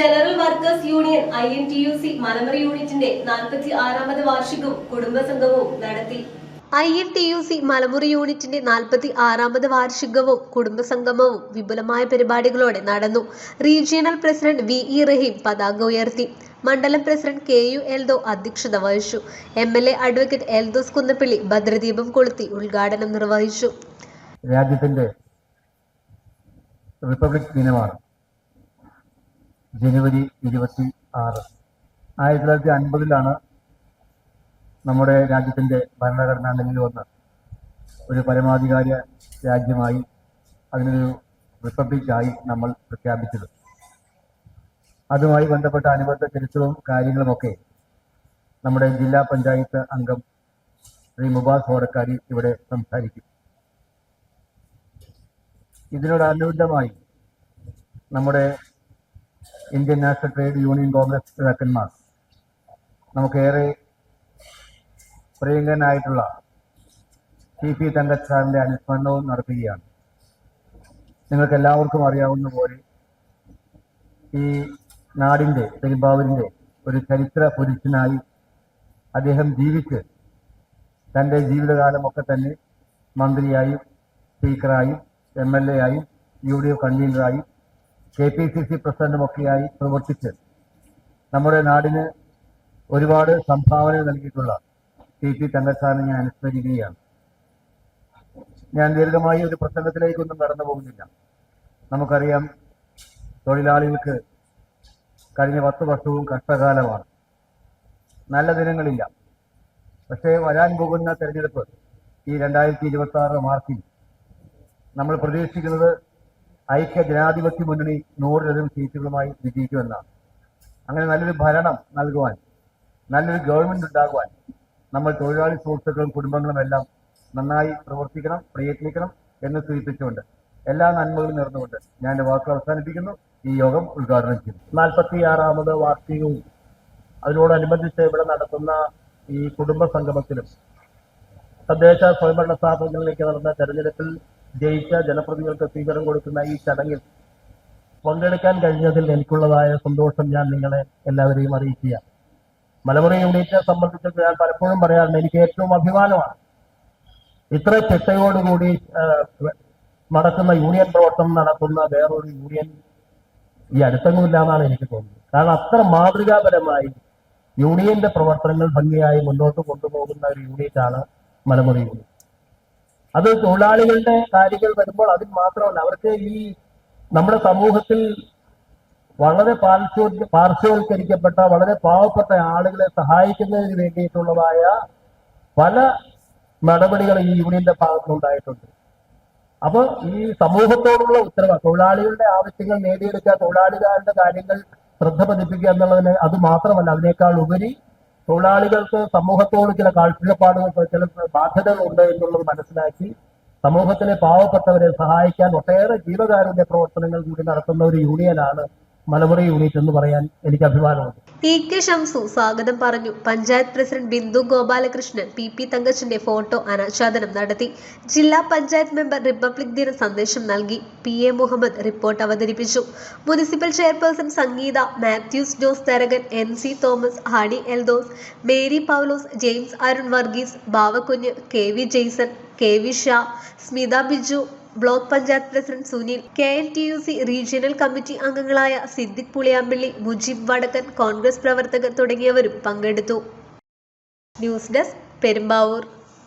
General workers union I N T U C Malamari യൂണിറ്റിന്റെ നാൽപ്പത്തി ആറാമത് വാർഷികവും കുടുംബസംഗമവും നടത്തി. I N T U C Malamuri യൂണിറ്റിന്റെ നാൽപ്പത്തി ആറാമത് വാർഷികവും കുടുംബസംഗമവും വിപുലമായ പരിപാടികളോടെ നടന്നു. Regional president V E Raheem പതാക ഉയർത്തി. മണ്ഡലം പ്രസിഡന്റ് കെ യു എൽദോ അധ്യക്ഷത വഹിച്ചു. M L A advocate Eldhose Kunnappilly ഭദ്രദീപം കൊളുത്തി ഉദ്ഘാടനം നിർവഹിച്ചു. രാജ്യത്തിന്റെ റിപ്പബ്ലിക് ദിനമാണ്. ജനുവരി ഇരുപത്തി ആറ്. ആയിരത്തി തൊള്ളായിരത്തി അൻപതിലാണ് നമ്മുടെ രാജ്യത്തിന്റെ ഭരണഘടന നിലയിൽ വന്ന് ഒരു പരമാധികാര രാജ്യമായി അതിനൊരു റിപ്പബ്ലിക്കായി നമ്മൾ പ്രഖ്യാപിച്ചത്. അതുമായി ബന്ധപ്പെട്ട അനുബന്ധ ചരിത്രവും കാര്യങ്ങളുമൊക്കെ നമ്മുടെ ജില്ലാ പഞ്ചായത്ത് അംഗം ശ്രീ മുബാസ് ഹോടക്കാരി ഇവിടെ സംസാരിക്കും. ഇതിനോടനുബന്ധമായി നമ്മുടെ Indian national trade union Congress നേതാക്കന്മാർ നമുക്കേറെ പ്രിയങ്കനായിട്ടുള്ള ടി പി തങ്കച്ചാറിന്റെ അനുസ്മരണവും നടത്തുകയാണ്. നിങ്ങൾക്ക് എല്ലാവർക്കും അറിയാവുന്ന പോലെ ഈ നാടിന്റെ പെരുമ്പാവൂരിന്റെ ഒരു ചരിത്ര പുരുഷനായി അദ്ദേഹം ജീവിച്ച് തന്റെ ജീവിതകാലമൊക്കെ തന്നെ മന്ത്രിയായും സ്പീക്കറായും എം എൽ എ ആയും യു ഡി എഫ് കൺവീനറായും കെ പി സി സി പ്രസിഡന്റുമൊക്കെയായി പ്രവർത്തിച്ച് നമ്മുടെ നാടിന് ഒരുപാട് സംഭാവന നൽകിയിട്ടുള്ള ടി പി തങ്കച്ചാറിനെ ഞാൻ അനുസ്മരിക്കുകയാണ്. ഞാൻ ദീർഘമായി ഒരു പ്രസംഗത്തിലേക്കൊന്നും കടന്നു പോകുന്നില്ല. നമുക്കറിയാം തൊഴിലാളികൾക്ക് കഴിഞ്ഞ പത്ത് വർഷവും കഷ്ടകാലമാണ്. നല്ല ദിനങ്ങളില്ല. പക്ഷേ വരാൻ പോകുന്ന തെരഞ്ഞെടുപ്പ് ഈ രണ്ടായിരത്തി ഇരുപത്തി ആറ് മാർച്ചിൽ നമ്മൾ പ്രതീക്ഷിക്കുന്നത് ഐക്യ ജനാധിപത്യ മുന്നണി നൂറിലധികം സീറ്റുകളുമായി വിജയിക്കുമെന്നാണ് അങ്ങനെ നല്ലൊരു ഭരണം നൽകുവാൻ നല്ലൊരു ഗവൺമെന്റ് ഉണ്ടാകുവാൻ നമ്മൾ തൊഴിലാളി സുഹൃത്തുക്കളും കുടുംബങ്ങളും എല്ലാം നന്നായി പ്രവർത്തിക്കണം പ്രയത്നിക്കണം എന്ന് സൂചിപ്പിച്ചുകൊണ്ട് എല്ലാ നന്മകളും നേർന്നുകൊണ്ട് ഞാൻ വാക്കുകൾ അവസാനിപ്പിക്കുന്നു. ഈ യോഗം ഉദ്ഘാടനം ചെയ്യുന്നു നാൽപ്പത്തി ആറാമത് വാർഷികവും അതിനോടനുബന്ധിച്ച് ഇവിടെ നടത്തുന്ന ഈ കുടുംബ സംഗമത്തിലും തദ്ദേശ സ്വയംഭരണ സ്ഥാപനങ്ങളിലേക്ക് നടന്ന തെരഞ്ഞെടുപ്പിൽ ജയിച്ച ജനപ്രതികൾക്ക് സ്വീകരണം കൊടുക്കുന്ന ഈ ചടങ്ങിൽ പങ്കെടുക്കാൻ കഴിഞ്ഞതിൽ എനിക്കുള്ളതായ സന്തോഷം ഞാൻ നിങ്ങളെ എല്ലാവരെയും അറിയിക്കുക. മലമുറി യൂണിറ്റിനെ സംബന്ധിച്ച് ഞാൻ പലപ്പോഴും പറയാറുണ്ട് എനിക്ക് ഏറ്റവും അഭിമാനമാണ്. ഇത്ര ചിട്ടയോടുകൂടി നടക്കുന്ന യൂണിയൻ പ്രവർത്തനം നടക്കുന്ന വേറൊരു യൂണിയൻ ഈ അടുത്തൊന്നുമില്ല എന്നാണ് എനിക്ക് തോന്നുന്നത്. കാരണം അത്ര മാതൃകാപരമായി യൂണിയന്റെ പ്രവർത്തനങ്ങൾ ഭംഗിയായി മുന്നോട്ട് കൊണ്ടുപോകുന്ന ഒരു യൂണിറ്റാണ് മലമുറി യൂണിറ്റ്. അത് തൊഴിലാളികളുടെ കാര്യങ്ങൾ വരുമ്പോൾ അതിൽ മാത്രമല്ല അവർക്ക് ഈ നമ്മുടെ സമൂഹത്തിൽ വളരെ പാർശ്വ പാർശ്വവൽക്കരിക്കപ്പെട്ട വളരെ പാവപ്പെട്ട ആളുകളെ സഹായിക്കുന്നതിന് വേണ്ടിയിട്ടുള്ളതായ പല നടപടികൾ ഈ യൂണിയന്റെ ഭാഗത്തുനിന്നുണ്ടായിട്ടുണ്ട് അപ്പൊ ഈ സമൂഹത്തോടുള്ള ഉത്തരവ് തൊഴിലാളികളുടെ ആവശ്യങ്ങൾ നേടിയെടുക്കുക തൊഴിലാളികളുടെ കാര്യങ്ങൾ ശ്രദ്ധ പതിപ്പിക്കുക എന്നുള്ളതിന് അത് മാത്രമല്ല അതിനേക്കാൾ ഉപരി തൊഴിലാളികൾക്ക് സമൂഹത്തോട് ചില കാഴ്ചപ്പാടുകൾ ചില ബാധ്യതകൾ ഉണ്ട് എന്നുള്ളത് മനസ്സിലാക്കി സമൂഹത്തിലെ പാവപ്പെട്ടവരെ സഹായിക്കാൻ ഒട്ടേറെ ജീവകാരുണ്യ പ്രവർത്തനങ്ങൾ കൂടി നടത്തുന്ന ഒരു യൂണിയനാണ് മലമുറി യൂണിറ്റ് എന്ന് പറയാൻ എനിക്ക് അഭിമാനമുണ്ട്. ടി കെ ഷംസു സ്വാഗതം പറഞ്ഞു. Panchayat president Bindu Gopalakrishnan P P തങ്കച്ചന്റെ photo അനാച്ഛാദനം നടത്തി. ജില്ലാ പഞ്ചായത്ത് മെമ്പർ റിപ്പബ്ലിക് ദിന സന്ദേശം നൽകി. പി എ മുഹമ്മദ് റിപ്പോർട്ട് അവതരിപ്പിച്ചു. Municipal chairperson Sangeetha Mathews Jose Tharakan N C Thomas Honey Eldhose Mary Paulose James Arun Varghese Bavakunju K V Jason K V Shah Smitha Biju block panchayat president Sunil K N T U C regional committee അംഗങ്ങളായ Siddique Puliyampilly Mujeeb Vadakkan Congress പ്രവർത്തകർ തുടങ്ങിയവരും പങ്കെടുത്തു. News desk Perumbavoor.